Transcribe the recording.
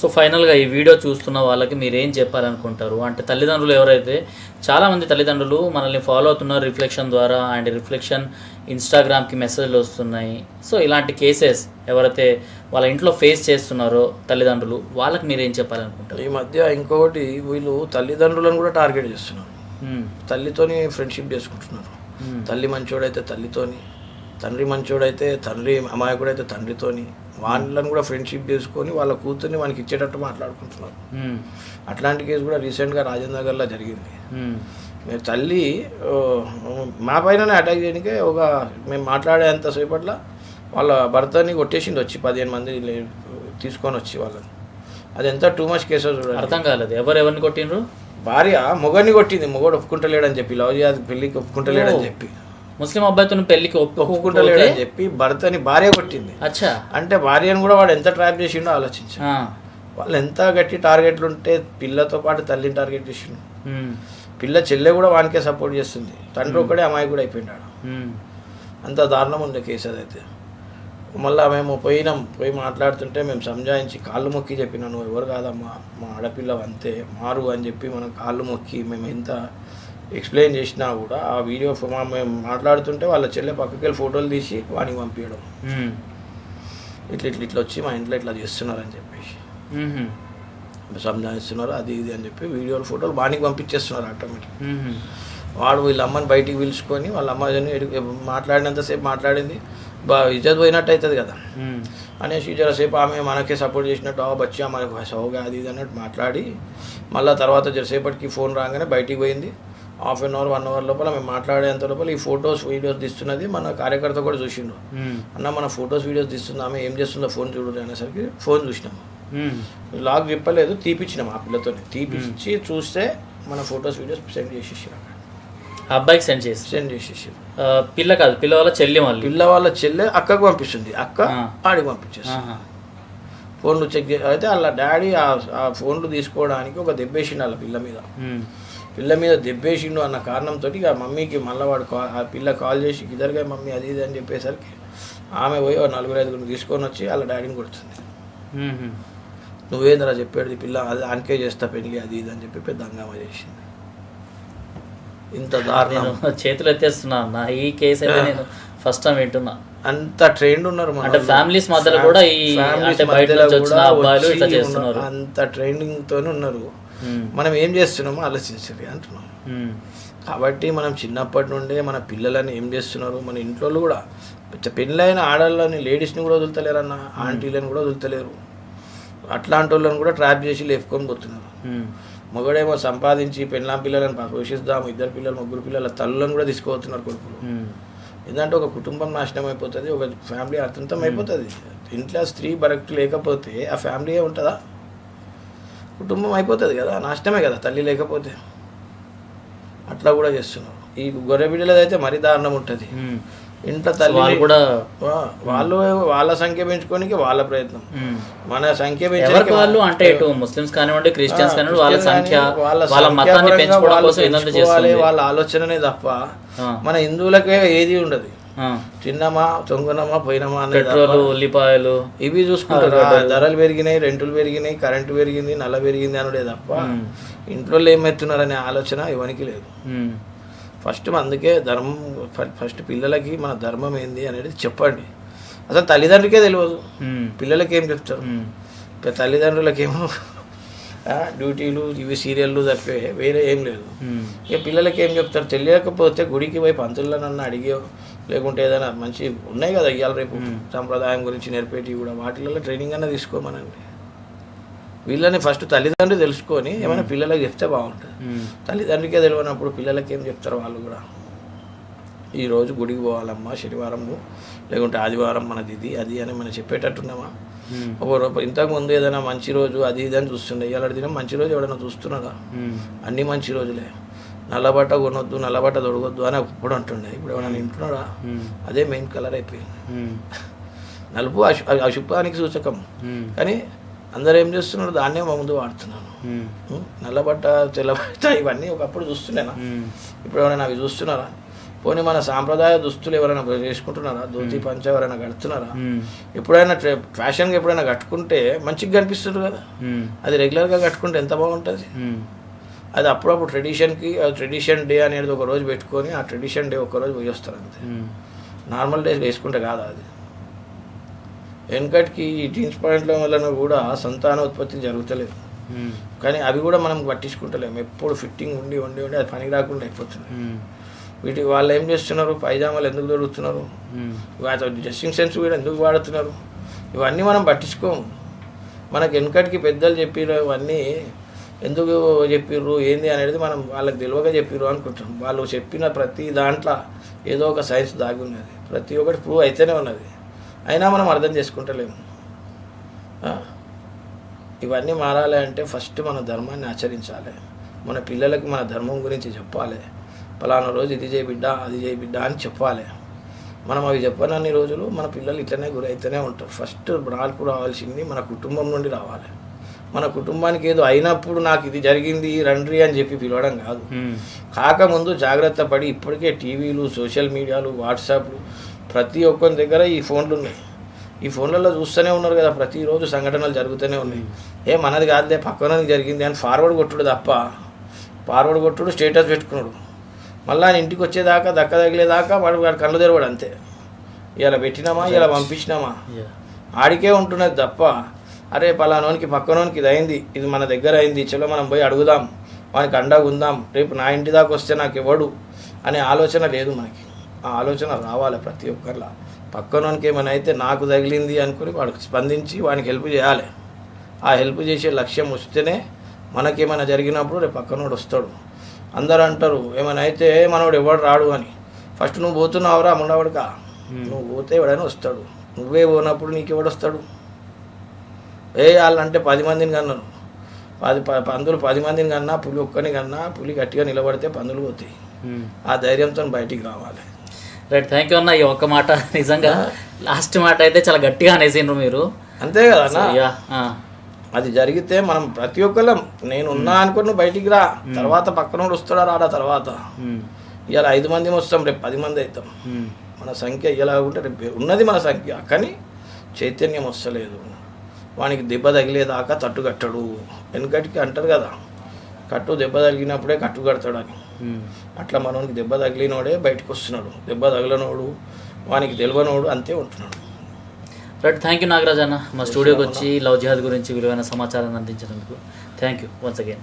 So ఫైనల్గా ఈ video చూస్తున్న వాళ్ళకి మీరు ఏం చెప్పాలనుకుంటారు? అంటే తల్లిదండ్రులు ఎవరైతే చాలామంది తల్లిదండ్రులు మనల్ని ఫాలో అవుతున్నారు రిఫ్లెక్షన్ ద్వారా అండ్ రిఫ్లెక్షన్ ఇన్స్టాగ్రామ్కి మెసేజ్లు వస్తున్నాయి. సో ఇలాంటి కేసెస్ ఎవరైతే వాళ్ళ ఇంట్లో ఫేస్ చేస్తున్నారో తల్లిదండ్రులు వాళ్ళకి మీరు ఏం చెప్పాలనుకుంటారు? ఈ మధ్య ఇంకొకటి వీళ్ళు తల్లిదండ్రులను కూడా టార్గెట్ చేస్తున్నారు. మ్మ్. తల్లితోని ఫ్రెండ్షిప్ చేసుకుంటున్నారు. మ్మ్. తల్లి మంచోడైతే తల్లితోని తండ్రి మంచోడైతే తండ్రి అమాయకుడైతే తండ్రితోని వాళ్ళని కూడా ఫ్రెండ్షిప్ చేసుకొని వాళ్ళ కూతుర్ని మనకి ఇచ్చేటట్టు మాట్లాడుకుంటున్నారు. అట్లాంటి కేసు కూడా రీసెంట్గా రాజేంద్ర నగర్లో జరిగింది తల్లి మా పైననే అటాక్ చేయడానికే ఒక మేము మాట్లాడేంత సేపట్ల వాళ్ళ భర్తని కొట్టేసింది వచ్చి పదిహేను మంది తీసుకొని వచ్చి వాళ్ళని. అది ఎంత టూ మచ్ కేసెస్ చూడండి. అర్థం కాలేదు. ఎవరు ఎవరిని కొట్టిండ్రు? భార్య మొగని కొట్టింది. మొగడు ఒప్పుకుంటలేడని చెప్పి లవ్ చేయాలి పెళ్ళికి ఒప్పుకుంటలేడని చెప్పి. ముస్లిం అబ్బాయితో పెళ్ళికి ఒప్పుకోకపోతే ఒప్పుకుంటలేడని చెప్పి భర్తని భార్య కొట్టింది. అచ్చా. అంటే భార్యను కూడా వాడు ఎంత ట్రాప్ చేసిండో ఆలోచించు. వాళ్ళు ఎంత గట్టి టార్గెట్లు ఉంటే పిల్లతో పాటు తల్లిని టార్గెట్ చేసిండు. పిల్ల చెల్లె కూడా వానికే సపోర్ట్ చేస్తుంది. తండ్రి ఒక్కడే అమ్మాయి కూడా అయిపోయినాడు. అంత దారుణం ఉంది కేసు అదైతే. మళ్ళీ మేము పోయినాం పోయి మాట్లాడుతుంటే మేము సంజాయించి కాళ్ళు మొక్కి చెప్పినా నువ్వు ఎవరు కాదమ్మా? మా ఆడపిల్ల అంతే మారు అని చెప్పి మనం కాళ్ళు మొక్కి మేము ఎంత ఎక్స్ప్లెయిన్ చేసినా కూడా ఆ వీడియో మేము మాట్లాడుతుంటే వాళ్ళ చెల్లె పక్కకి వెళ్ళి ఫోటోలు తీసి వానికి పంపించడం. ఇట్లా ఇట్లా ఇట్లా వచ్చి మా ఇంట్లో ఇట్లా చేస్తున్నారు అని చెప్పేసి. సంజాయిస్తున్నారు అది ఇది అని చెప్పి వీడియోలు ఫోటోలు వానికి పంపించేస్తున్నారు ఆటోమేటిక్. వాడు వీళ్ళ అమ్మని బయటికి పిలుచుకొని వాళ్ళ అమ్మని మాట్లాడినంతసేపు మాట్లాడింది బా ఇజ్జత్ పోయినట్టు అవుతుంది కదా. అనేసి జరసేపు ఆమె మనకే సపోర్ట్ చేసినట్టు ఆ బచ్చా మనకు సౌగా అది ఇది అన్నట్టు మాట్లాడి మళ్ళీ తర్వాత జరసేపటికి ఫోన్ రాగానే బయటికి పోయింది half an hour one hour లోపల మేము మాట్లాడేంత లోపల ఈ ఫోటోస్ వీడియోస్ తీస్తున్నది మన కార్యకర్త కూడా చూసిండు. అన్న మన ఫొటోస్ వీడియోస్ తీస్తుంది ఆమె ఏం చేస్తుందో ఫోన్ చూడు అనేసరికి ఫోన్ చూసినాము. లాగ్ చెప్పలేదు తీపిచ్చినాం ఆ పిల్లతోనే. తీపిచ్చి చూస్తే మన ఫొటోస్ వీడియోస్ సెండ్ చేసేసారు అక్కడ. అబ్బాయికి సెండ్ చేసి? సెండ్ చేసేసారు ఆ, పిల్ల కాదు పిల్ల వాళ్ళ చెల్లి మళ్ళీ? పిల్ల వాళ్ళ చెల్లె అక్కకు పంపిస్తుంది. అక్క. ఆడికి పంపించేస్తుంది. ఆహా. ఫోన్లు చెక్ చే అయితే వాళ్ళ డాడీ ఆ- ఫోన్లు తీసుకోవడానికి ఒక దెబ్బేసిండు వాళ్ళ పిల్ల మీద. పిల్ల మీద దెబ్బేసిండు అన్న కారణంతో ఇక మమ్మీకి మళ్ళీ వాడు కా ఆ పిల్ల కాల్ చేసి ఇద్దరుగా మమ్మీ అది ఇది అని చెప్పేసరికి ఆమె పోయి నలుగురు ఐదుగురు తీసుకొని వచ్చి వాళ్ళ డాడీని కొడుతుంది. నువ్వేంద్రా చెప్పేది? పిల్ల అది ఆనకే చేస్తా పెళ్ళి అది ఇది అని చెప్పి పెద్ద హంగామా చేసింది. ఇంత దారుణం. చేతులు ఎత్తేస్తున్నా అన్న. ఈ కేసు అయితే నేను ఫస్ట్ టైం వింటున్నా. అంత ట్రైండ్ ఉన్నారు అంటే families మధ్యలో కూడా ఈ- బయట వచ్చిన అబ్బాయిలు ఇట్లా చేస్తున్నారు. అంత ట్రైనింగ్ తోనే ఉన్నారు. మనం ఏం చేస్తున్నామో ఆలోచించాలి అంటున్నాం. మ్మ్. కాబట్టి మనం చిన్నప్పటి నుండే మన పిల్లలని ఏం చేస్తున్నారు? మన ఇంట్లో కూడా పెళ్ళైన ఆడళ్ళని లేడీస్ని కూడా వదులుతలేరన్న ఆంటీలను కూడా వదులుతలేరు. అట్లాంటి వాళ్ళని కూడా ట్రాప్ చేసి లేపుకొని పోతున్నారు. మగడేమో సంపాదించి పెళ్ళాం పిల్లలను పోషిస్తాము ఇద్దరు పిల్లలు ముగ్గురు పిల్లల తల్లులను కూడా తీసుకుపోతున్నారు కొడుకులు. ఎందుకంటే ఒక కుటుంబం నాశనం అయిపోతుంది ఒక ఫ్యామిలీ అర్థంతం అయిపోతుంది. ఇంట్లో స్త్రీ బరక్ట్ లేకపోతే ఆ ఫ్యామిలీ ఉంటుందా? కుటుంబం అయిపోతుంది కదా నాశనమే కదా తల్లి లేకపోతే అట్లా కూడా చేస్తున్నారు ఈ గొర్రె బిడ్డలది అయితే మరీ దారుణం ఉంటుంది. ఇంట్లో తల్లి వాళ్ళు కూడా వాళ్ళు వాళ్ళ సంఖ్య పెంచుకోనికి వాళ్ళ ప్రయత్నం. మన సంఖ్య పెంచడానికి వాళ్ళు అంటే ఇటు ముస్లిమ్స్ కానివ్వండి క్రిస్టియన్స్ కానివ్వండి వాళ్ళ సంఖ్య వాళ్ళ మతాన్ని పెంచుకోవడం కోసం వాళ్ళ ఆలోచననే తప్ప. మన హిందువులకే ఏది ఉండదు. తిన్నామా తొంగునమా పోయినామా పెట్రోల్ ఉల్లిపాయలు. ఇవి చూసుకుంటారు. ధరలు పెరిగినాయి రెంటులు పెరిగినాయి కరెంటు పెరిగింది నల్ల పెరిగింది అనుడే తప్ప. ఇంట్లో ఏమెత్తున్నారనే ఆలోచన ఎవరికి లేదు. ఫస్ట్ అందుకే ధర్మం ఫస్ట్ పిల్లలకి మన ధర్మం ఏంది అనేది చెప్పండి. అసలు తల్లిదండ్రులకే తెలియదు. పిల్లలకి ఏం చెప్తారు? తల్లిదండ్రులకేమో డ్యూటీలు ఇవి సీరియళ్ళు తప్పే వేరే ఏం లేదు. ఇక పిల్లలకి ఏం చెప్తారు? తెలియకపోతే గుడికి పోయి పంతులనన్నా అడిగో లేకుంటే ఏదైనా మంచి ఉన్నాయి కదా ఇవాళ రేపు సంప్రదాయం గురించి నేర్పేటివి కూడా. వాటిలలో ట్రైనింగ్ అన్న తీసుకోమనండి. వీళ్ళని ఫస్ట్ తల్లిదండ్రులు తెలుసుకొని ఏమైనా పిల్లలకి చెప్తే బాగుంటుంది. తల్లిదండ్రులకే తెలియనప్పుడు పిల్లలకి ఏం చెప్తారు వాళ్ళు కూడా? ఈరోజు గుడికి పోవాలమ్మా శనివారము లేకుంటే ఆదివారం మనది ఇది అది అని మనం చెప్పేటట్టున్నామా. ఒక రూపాయి ఇంతకు ముందు ఏదైనా మంచి రోజు అది ఇది అని చూస్తుండే. ఇవాళ దినం మంచి రోజు ఎవడైనా చూస్తున్నారా మ్మ్. అన్ని మంచి రోజులే. నల్లబట్ట కొనొద్దు నల్లబట్ట తొడగొద్దు అని ఒకప్పుడు అంటుండే ఇప్పుడు ఎవరైనా వింటున్నాడా. అదే మెయిన్ కలర్ అయిపోయింది. నలుపు అశు అశుభానికి సూచకం. కానీ అందరూ ఏం చేస్తున్నారు దాన్నే మా ముందు వాడుతున్నాను? నల్లబట్ట తెల్లబట్ట ఇవన్నీ ఒకప్పుడు చూస్తుండేనా మ్మ్. ఇప్పుడు ఎవరైనా అవి చూస్తున్నారా పోనీ మన సాంప్రదాయ దుస్తులు ఎవరైనా వేసుకుంటున్నారా ధోతి పంచ ఎవరైనా కడుతున్నారా. ఎప్పుడైనా ట్రె- ఫ్యాషన్గా ఎప్పుడైనా కట్టుకుంటే మంచిగా కనిపిస్తుంది కదా. అది రెగ్యులర్గా కట్టుకుంటే ఎంత బాగుంటుంది. అది అప్పుడప్పుడు ట్రెడిషన్కి ట్రెడిషన్ డే అనేది ఒక రోజు పెట్టుకొని ఆ ట్రెడిషన్ డే ఒక రోజు పోయి వస్తారు అంతే. నార్మల్ డేస్ వేసుకుంటే కాదు అది? వెనకటికి ఈ జీన్స్ పాయింట్ల వలన కూడా సంతాన ఉత్పత్తి జరుగుతలేదు. మ్మ్. కానీ అవి కూడా మనం పట్టించుకుంటలేము. ఎప్పుడు ఫిట్టింగ్ ఉండి ఉండి ఉండి అది పనికి రాకుండా అయిపోతుంది. మ్మ్. వీటికి వాళ్ళు ఏం చేస్తున్నారు? పైజామాలు ఎందుకు దొరుకుతున్నారు. వాటి డ్రెస్సింగ్ సెన్స్ కూడా ఎందుకు వాడుతున్నారు? ఇవన్నీ మనం పట్టించుకోము. మనకి వెనకటికి పెద్దలు చెప్పిన ఇవన్నీ ఎందుకు చెప్పిర్రు? ఏంది అనేది మనం వాళ్ళకి తెలియక చెప్పిర్రు అనుకుంటాం. వాళ్ళు చెప్పిన ప్రతి దాంట్లో ఏదో ఒక సైన్స్ దాగి ఉన్నది. ప్రతి ఒక్కటి ప్రూవ్ అయితేనే ఉన్నది. అయినా మనం అర్థం చేసుకుంటలేము. ఇవన్నీ మారాలి అంటే ఫస్ట్ మన ధర్మాన్ని ఆచరించాలి. మన పిల్లలకి మన ధర్మం గురించి చెప్పాలి. పలానా రోజు ఇది చేయి బిడ్డ అది చేయి బిడ్డ అని చెప్పాలి. మనం అవి చెప్పనన్ని రోజులు మన పిల్లలు ఇట్లనే గురైతేనే ఉంటారు. ఫస్ట్ మార్పు రావాల్సింది మన కుటుంబం నుండి రావాలి. మన కుటుంబానికి ఏదో అయినప్పుడు నాకు ఇది జరిగింది రండ్రి అని చెప్పి పిలవడం కాదు. కాకముందు జాగ్రత్త పడి ఇప్పటికే టీవీలు సోషల్ మీడియాలు వాట్సాప్లు ప్రతి ఒక్కరి దగ్గర ఈ ఫోన్లు ఉన్నాయి. ఈ ఫోన్లలో చూస్తూనే ఉన్నారు కదా ప్రతిరోజు సంఘటనలు జరుగుతూనే ఉన్నాయి. ఏ మనది కాదులే పక్కనది జరిగింది అని ఫార్వర్డ్ కొట్టుడు తప్ప ఫార్వర్డ్ కొట్టుడు స్టేటస్ పెట్టుకున్నాడు. మళ్ళీ ఆయన ఇంటికి వచ్చేదాకా దక్క తగిలేదాకా వాడు వాడు కళ్ళు తెరవాడు అంతే. ఇలా పెట్టినామా ఇలా పంపించినామా. ఆడికే ఉంటున్నది తప్ప అరే పలానోనికి పక్కనోనికి ఇది అయింది ఇది మన దగ్గర అయింది చలో మనం పోయి అడుగుదాం వానికి అండగా ఉందాం రేపు నా ఇంటి దాకా వస్తే నాకు ఇవ్వడు అనే ఆలోచన లేదు మనకి. ఆ ఆలోచన రావాలి ప్రతి ఒక్కరిలా. పక్కనోనికి ఏమైనా అయితే నాకు తగిలింది అనుకుని వాడికి స్పందించి వానికి హెల్ప్ చేయాలి. ఆ హెల్ప్ చేసే లక్ష్యం వస్తేనే మనకేమైనా జరిగినప్పుడు రేపు పక్కనోడు వస్తాడు. అందరూ అంటారు ఏమైనా అయితే మనోడు ఎవడు రాడు అని. ఫస్ట్ నువ్వు పోతున్నావురా ముండవాడుకా నువ్వు పోతే ఎవడైనా వస్తాడు. నువ్వే పోనప్పుడు నీకు ఎవడు వాళ్ళంటే పది మందిని కన్నాను పది పందులు పది మందిని కన్నా పులి ఒక్కని కన్నా పులి గట్టిగా నిలబడితే పందులు పోతాయి. ఆ ధైర్యంతో బయటికి రావాలి. రైట్ థ్యాంక్ యూ అన్న ఈ ఒక్క మాట నిజంగా లాస్ట్ మాట అయితే చాలా గట్టిగా అనేసిండ్రు మీరు. అంతే కదా. అది జరిగితే మనం ప్రతి ఒక్కళ్ళం నేను ఉన్నా అనుకుని బయటికి రా. తర్వాత పక్కనోడు వస్తాడా రాడా తర్వాత. ఇలా ఐదు మంది వస్తాం రేపు పది మంది అవుతాం. మన సంఖ్య ఇలా ఉంటే రేపు ఉన్నది మన సంఖ్య కానీ చైతన్యం వస్తలేదు. వానికి దెబ్బ తగిలేదాకా తట్టు కట్టడు. వెనుకటికి అంటారు కదా కట్టు దెబ్బ తగిలినప్పుడే కట్టు కడతాడని. మ్మ్. అట్లా మనోనికి దెబ్బ తగిలినోడే బయటకు వస్తున్నాడు దెబ్బ తగిలినోడు వానికి తెలియనోడు అంతే ఉంటున్నాడు. రైట్ థ్యాంక్ యూ నాగరాజ్ అన్న. మా స్టూడియోకి వచ్చి లవ్ జిహాద్ గురించి విలువైన సమాచారాన్ని అందించినందుకు. Thank you once again